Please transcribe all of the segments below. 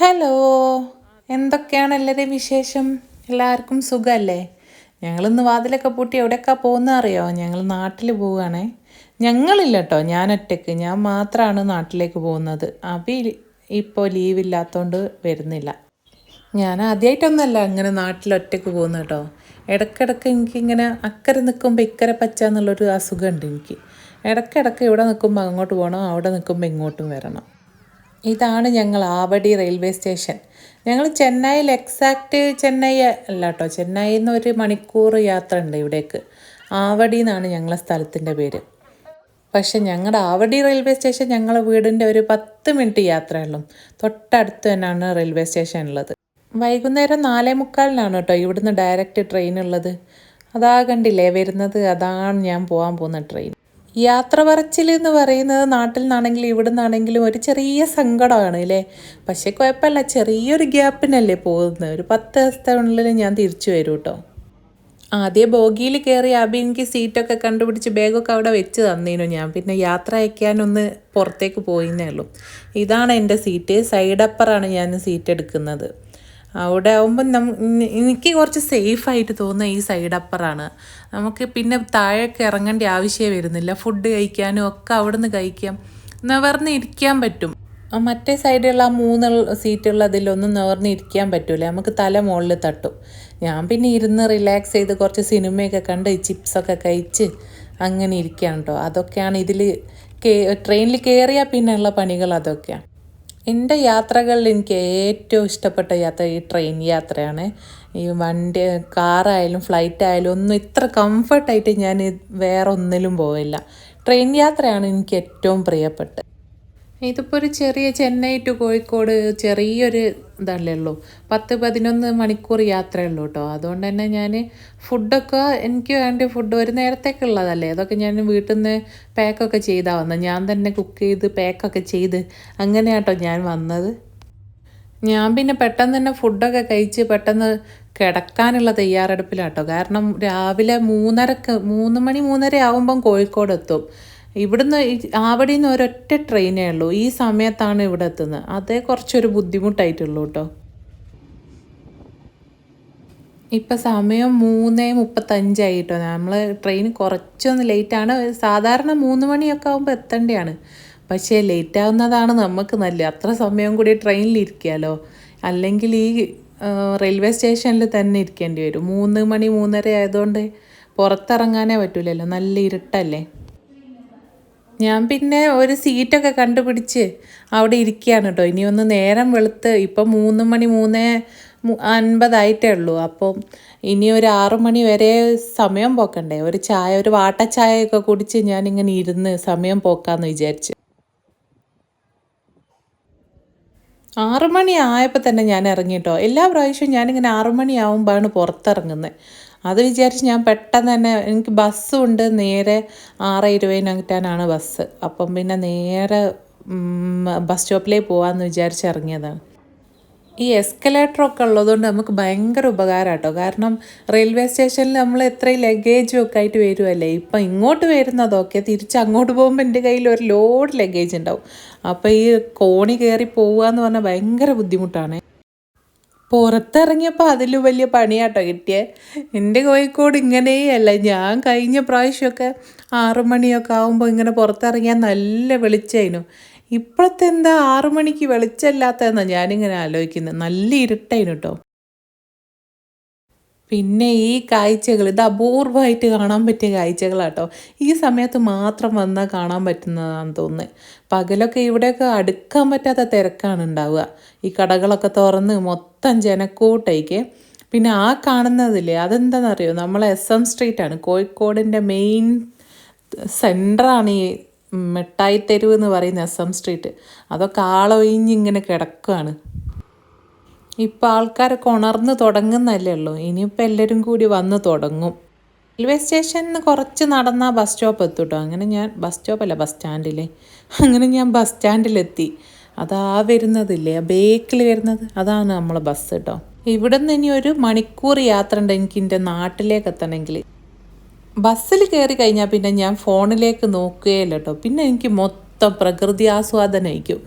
Hello എന്തൊക്കെയാണ് എല്ലാവരെയും വിശേഷം? എല്ലാവർക്കും സുഖമല്ലേ ഞങ്ങളിന്ന് വാതിലൊക്കെ പൂട്ടി എവിടെയൊക്കെ പോകുന്ന അറിയോ? ഞങ്ങൾ നാട്ടിൽ പോവുകയാണേ. ഞങ്ങളില്ല കേട്ടോ ഞാൻ ഒറ്റയ്ക്ക്. ഞാൻ മാത്രമാണ് നാട്ടിലേക്ക് പോകുന്നത്. അഭി ഇപ്പോൾ ലീവില്ലാത്തതുകൊണ്ട് വരുന്നില്ല. ഞാൻ ആദ്യമായിട്ടൊന്നുമല്ല ഇങ്ങനെ നാട്ടിൽ ഒറ്റയ്ക്ക് പോകുന്നത് കേട്ടോ. ഇടയ്ക്കിടയ്ക്ക് എനിക്കിങ്ങനെ അക്കരെ നിൽക്കുമ്പോൾ ഇക്കരെ പച്ച എന്നുള്ളൊരു അസുഖമുണ്ട് എനിക്ക്. ഇടയ്ക്കിടയ്ക്ക് ഇവിടെ നിൽക്കുമ്പോൾ അങ്ങോട്ട് പോകണം അവിടെ നിൽക്കുമ്പോൾ ഇങ്ങോട്ടും വരണം. ഇതാണ് ഞങ്ങൾ ആവടി റെയിൽവേ സ്റ്റേഷൻ. ഞങ്ങൾ ചെന്നൈയിൽ എക്സാക്റ്റ് ചെന്നൈ അല്ല കേട്ടോ ചെന്നൈയിൽ നിന്ന് ഒരു മണിക്കൂർ യാത്ര ഉണ്ട് ഇവിടേക്ക്. ആവടി എന്നാണ് ഞങ്ങളെ സ്ഥലത്തിന്റെ പേര്. പക്ഷെ ഞങ്ങളുടെ ആവടി റെയിൽവേ സ്റ്റേഷൻ ഞങ്ങളെ വീടിന്റെ ഒരു പത്ത് മിനിറ്റ് യാത്രയുള്ളൂ. തൊട്ടടുത്ത് തന്നെയാണ് റെയിൽവേ സ്റ്റേഷൻ ഉള്ളത്. വൈകുന്നേരം നാലേ മുക്കാലിനാണ് കേട്ടോ ഇവിടുന്ന് ഡയറക്റ്റ് ട്രെയിൻ ഉള്ളത്. അതാ കണ്ടില്ലേ വരുന്നത്? അതാണ് ഞാൻ പോകാൻ പോകുന്ന ട്രെയിൻ. യാത്ര പറച്ചിൽ എന്ന് പറയുന്നത് നാട്ടിൽ നിന്നാണെങ്കിലും ഇവിടെ നിന്നാണെങ്കിലും ഒരു ചെറിയ സങ്കടമാണ് അല്ലേ? പക്ഷേ കുഴപ്പമില്ല ചെറിയൊരു ഗ്യാപ്പിനല്ലേ പോകുന്നത്. ഒരു പത്ത് ദിവസത്തിനുള്ളിൽ ഞാൻ തിരിച്ചു വരും കേട്ടോ. ആദ്യം ബോഗിയിൽ കയറി അബി എനിക്ക് സീറ്റൊക്കെ കണ്ടുപിടിച്ച് ബാഗൊക്കെ അവിടെ വെച്ച് തന്നീനു ഞാൻ. പിന്നെ യാത്ര അയക്കാനൊന്ന് പുറത്തേക്ക് പോയിന്നേ ഉള്ളൂ. ഇതാണ് എന്റെ സീറ്റ്. സൈഡ് അപ്പറാണ് ഞാൻ സീറ്റ് എടുക്കുന്നത്. അവിടെ ആവുമ്പം നമ്മ എനിക്ക് കുറച്ച് സേഫായിട്ട് തോന്നുന്ന ഈ സൈഡ് അപ്പറാണ് നമുക്ക് പിന്നെ താഴേക്ക് ഇറങ്ങേണ്ട ആവശ്യമേ വരുന്നില്ല. ഫുഡ് കഴിക്കാനും ഒക്കെ അവിടെ നിന്ന് കഴിക്കാം. നിവർന്ന് ഇരിക്കാൻ പറ്റും. മറ്റേ സൈഡിലുള്ള ആ മൂന്ന് സീറ്റുള്ളതിലൊന്നും നിവർന്ന് ഇരിക്കാൻ പറ്റൂല. നമുക്ക് തല മുകളിൽ തട്ടും. ഞാൻ പിന്നെ ഇരുന്ന് റിലാക്സ് ചെയ്ത് കുറച്ച് സിനിമയൊക്കെ കണ്ട് ചിപ്സൊക്കെ കഴിച്ച് അങ്ങനെ ഇരിക്കുകയാണ് കേട്ടോ അതൊക്കെയാണ് ഇതിൽ ട്രെയിനിൽ കയറിയാൽ പിന്നെയുള്ള പണികൾ അതൊക്കെയാണ്. എന്റെ യാത്രകളിൽ എനിക്ക് ഏറ്റവും ഇഷ്ടപ്പെട്ട യാത്ര ഈ ട്രെയിൻ യാത്രയാണ്. ഈ വണ്ടി കാറായാലും ഫ്ലൈറ്റ് ആയാലും ഒന്നും ഇത്ര കംഫർട്ടായിട്ട് ഞാൻ വേറെ ഒന്നിലും പോവില്ല. ട്രെയിൻ യാത്രയാണ് എനിക്ക് ഏറ്റവും പ്രിയപ്പെട്ടത്. ഇതിപ്പോൾ ഒരു ചെറിയ ചെന്നൈ ടു കോഴിക്കോട് ചെറിയൊരു ഇതല്ലേ ഉള്ളൂ. പത്ത് പതിനൊന്ന് മണിക്കൂർ യാത്രയുള്ളൂ കേട്ടോ. അതുകൊണ്ട് തന്നെ ഞാൻ ഫുഡൊക്കെ എനിക്ക് വേണ്ട ഫുഡ് ഒരു നേരത്തേക്കുള്ളതല്ലേ. അതൊക്കെ ഞാൻ വീട്ടിൽ നിന്ന് പാക്കൊക്കെ ചെയ്താൽ വന്നത് ഞാൻ തന്നെ കുക്ക് ചെയ്ത് പാക്കൊക്കെ ചെയ്ത് അങ്ങനെയാട്ടോ ഞാൻ വന്നത്. ഞാൻ പിന്നെ പെട്ടെന്ന് തന്നെ ഫുഡൊക്കെ കഴിച്ച് പെട്ടെന്ന് കിടക്കാനുള്ള തയ്യാറെടുപ്പിലാട്ടോ. കാരണം രാവിലെ മൂന്നരക്ക് മൂന്ന് മണി മൂന്നര ആകുമ്പം കോഴിക്കോട് എത്തും ഇവിടുന്ന് ആവടി നിന്ന് ഒരൊറ്റ ട്രെയിനേ ഉള്ളൂ. ഈ സമയത്താണ് ഇവിടെ എത്തുന്നത്. അതേ കുറച്ചൊരു ബുദ്ധിമുട്ടായിട്ടുള്ളൂ കേട്ടോ ഇപ്പം സമയം മൂന്ന് മുപ്പത്തഞ്ചായി കേട്ടോ നമ്മൾ ട്രെയിൻ കുറച്ചൊന്ന് ലേറ്റാണ് സാധാരണ മൂന്ന് മണിയൊക്കെ ആകുമ്പോൾ എത്തേണ്ടതാണ് പക്ഷേ ലേറ്റ് ആവുന്നതാണ് നമുക്ക് നല്ല അത്ര സമയം കൂടി ട്രെയിനിൽ ഇരിക്കാമല്ലോ അല്ലെങ്കിൽ ഈ റെയിൽവേ സ്റ്റേഷനിൽ തന്നെ ഇരിക്കേണ്ടി വരും. മൂന്ന് മണി മൂന്നര ആയതുകൊണ്ട് പുറത്തിറങ്ങാനേ പറ്റൂലല്ലോ. നല്ല ഇരുട്ടല്ലേ? ഞാൻ പിന്നെ ഒരു സീറ്റൊക്കെ കണ്ടുപിടിച്ച് അവിടെ ഇരിക്കുകയാണ് കേട്ടോ. ഇനി ഒന്ന് നേരം വെളുത്ത് ഇപ്പം മൂന്ന് മണി മൂന്ന് അൻപതായിട്ടേ ഉള്ളൂ. അപ്പം ഇനി ഒരു ആറു മണി വരെ സമയം പോക്കണ്ടേ? ഒരു ചായ ഒരു വാട്ട ചായയൊക്കെ കുടിച്ച് ഞാനിങ്ങനെ ഇരുന്ന് സമയം പോക്കാന്ന് വിചാരിച്ച്. ആറു മണി ആയപ്പോൾ തന്നെ ഞാൻ ഇറങ്ങിയിട്ടോ എല്ലാ പ്രാവശ്യവും ഞാനിങ്ങനെ ആറു മണി ആകുമ്പോഴാണ് പുറത്തിറങ്ങുന്നത് അത് വിചാരിച്ച് ഞാൻ പെട്ടെന്ന് തന്നെ എനിക്ക് ബസ്സും ഉണ്ട് നേരെ ആറ് ഇരുപതിനകറ്റാനാണ് ബസ് അപ്പം പിന്നെ നേരെ ബസ് സ്റ്റോപ്പിലേക്ക് പോകാമെന്ന് വിചാരിച്ച് ഇറങ്ങിയതാണ്. ഈ എസ്കലേറ്ററൊക്കെ ഉള്ളതുകൊണ്ട് നമുക്ക് ഭയങ്കര ഉപകാരം കേട്ടോ കാരണം റെയിൽവേ സ്റ്റേഷനിൽ നമ്മൾ എത്രയും ലഗേജും ഒക്കെ ആയിട്ട് വരുമല്ലേ ഇപ്പം ഇങ്ങോട്ട് വരുന്നതൊക്കെ തിരിച്ച് അങ്ങോട്ട് പോകുമ്പോൾ എന്റെ കയ്യിൽ ഒരു ലോഡ് ലഗേജ് ഉണ്ടാവും. അപ്പോൾ ഈ കോണി കയറി പോവുക എന്ന് പറഞ്ഞാൽ ഭയങ്കര ബുദ്ധിമുട്ടാണ്. പുറത്തിറങ്ങിയപ്പോൾ അതിലും വലിയ പണിയാട്ടോ കിട്ടിയേ. എന്റെ കോഴിക്കോട് ഇങ്ങനെയല്ല. ഞാൻ കഴിഞ്ഞ പ്രാവശ്യമൊക്കെ ആറു മണിയൊക്കെ ആകുമ്പോൾ ഇങ്ങനെ പുറത്തിറങ്ങിയാൽ നല്ല വെളിച്ചമായിരുന്നു ഇപ്പോഴത്തെ എന്താ ആറു മണിക്ക് വെളിച്ചമില്ലാത്തതെന്നാണ് ഞാനിങ്ങനെ ആലോചിക്കുന്നത് നല്ല ഇരുട്ടായിരുന്നു കേട്ടോ പിന്നെ ഈ കാഴ്ചകൾ ഇത് അപൂർവമായിട്ട് കാണാൻ പറ്റിയ കാഴ്ചകളാട്ടോ. ഈ സമയത്ത് മാത്രം വന്നാൽ കാണാൻ പറ്റുന്നതാണെന്ന് തോന്നുന്നത് പകലൊക്കെ ഇവിടെയൊക്കെ അടുക്കാൻ പറ്റാത്ത തിരക്കാണ് ഉണ്ടാവുക. ഈ കടകളൊക്കെ തുറന്ന് മൊത്തം ജനക്കൂട്ടയ്ക്ക് പിന്നെ ആ കാണുന്നതില്ലേ അതെന്താണെന്നറിയോ നമ്മൾ എസ് എം സ്ട്രീറ്റാണ്. കോഴിക്കോടിന്റെ മെയിൻ സെന്ററാണ് ഈ മിഠായി തെരുവ് എന്ന് പറയുന്ന എസ് എം സ്ട്രീറ്റ്. അതൊക്കെ ആളൊഴിഞ്ഞിങ്ങനെ കിടക്കുകയാണ് ഇപ്പം ആൾക്കാരൊക്കെ ഉണർന്ന് തുടങ്ങുന്നല്ലേ ഉള്ളൂ. ഇനിയിപ്പോൾ എല്ലാവരും കൂടി വന്ന് തുടങ്ങും. റെയിൽവേ സ്റ്റേഷനിൽ നിന്ന് കുറച്ച് നടന്നാൽ ബസ് സ്റ്റോപ്പ് എത്തും അങ്ങനെ ഞാൻ ബസ് സ്റ്റോപ്പല്ല ബസ് സ്റ്റാൻഡിലെ അങ്ങനെ ഞാൻ ബസ് സ്റ്റാൻഡിലെത്തി അതാ വരുന്നതില്ലേ? ആ ബേക്കിൽ വരുന്നത്? അതാണ് നമ്മളെ ബസ് കേട്ടോ ഇവിടെ നിന്ന് ഇനി ഒരു മണിക്കൂർ യാത്ര ഉണ്ട് എനിക്ക് എന്റെ നാട്ടിലേക്ക് എത്തണമെങ്കിൽ. ബസ്സിൽ കയറി കഴിഞ്ഞാൽ പിന്നെ ഞാൻ ഫോണിലേക്ക് നോക്കുകയില്ല കേട്ടോ പിന്നെ എനിക്ക് മൊത്തം മൊത്തം പ്രകൃതി ആസ്വാദനയിക്കും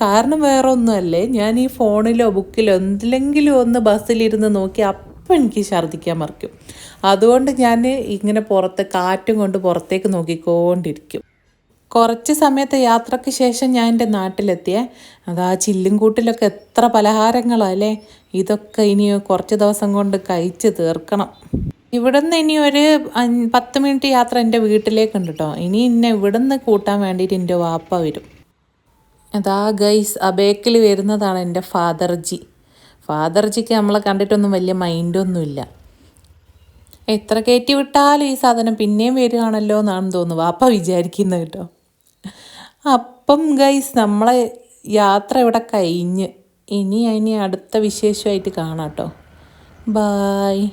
കാരണം വേറെ ഒന്നുമല്ലേ ഞാൻ ഈ ഫോണിലോ ബുക്കിലോ എന്തിലെങ്കിലും ഒന്ന് ബസ്സിലിരുന്ന് നോക്കി അപ്പം എനിക്ക് ഛർദ്ദിക്കാൻ മറിക്കും. അതുകൊണ്ട് ഞാൻ ഇങ്ങനെ പുറത്ത് കാറ്റും കൊണ്ട് പുറത്തേക്ക് നോക്കിക്കൊണ്ടിരിക്കും. കുറച്ച് സമയത്തെ യാത്രയ്ക്ക് ശേഷം ഞാൻ എന്റെ നാട്ടിലെത്തിയേ അതാ ചില്ലും കൂട്ടിലൊക്കെ എത്ര പലഹാരങ്ങളല്ലേ ഇതൊക്കെ ഇനി കുറച്ച് ദിവസം കൊണ്ട് കഴിച്ച് തീർക്കണം. ഇവിടുന്ന് ഇനി ഒരു പത്ത് മിനിറ്റ് യാത്ര എന്റെ വീട്ടിലേക്കുണ്ട് കേട്ടോ ഇനി എന്നെ ഇവിടുന്ന് കൂട്ടാൻ വേണ്ടിയിട്ട് എന്റെ വാപ്പ വരും. അതാ ഗൈസ് അബേക്കിൽ വരുന്നതാണ് എന്റെ ഫാദർജി. ഫാദർജിക്ക് നമ്മളെ കണ്ടിട്ടൊന്നും വലിയ മൈൻഡൊന്നുമില്ല. എത്ര കയറ്റി വിട്ടാലും ഈ സാധനം പിന്നെയും വരികയാണല്ലോ എന്നാണ് തോന്നുന്നു വാപ്പ വിചാരിക്കുന്നത് കേട്ടോ. അപ്പം ഗൈസ് നമ്മളെ യാത്ര ഇവിടെ കഴിഞ്ഞ്. ഇനി ഇനി അടുത്ത വിശേഷമായിട്ട് കാണാം കേട്ടോ. ബായ്.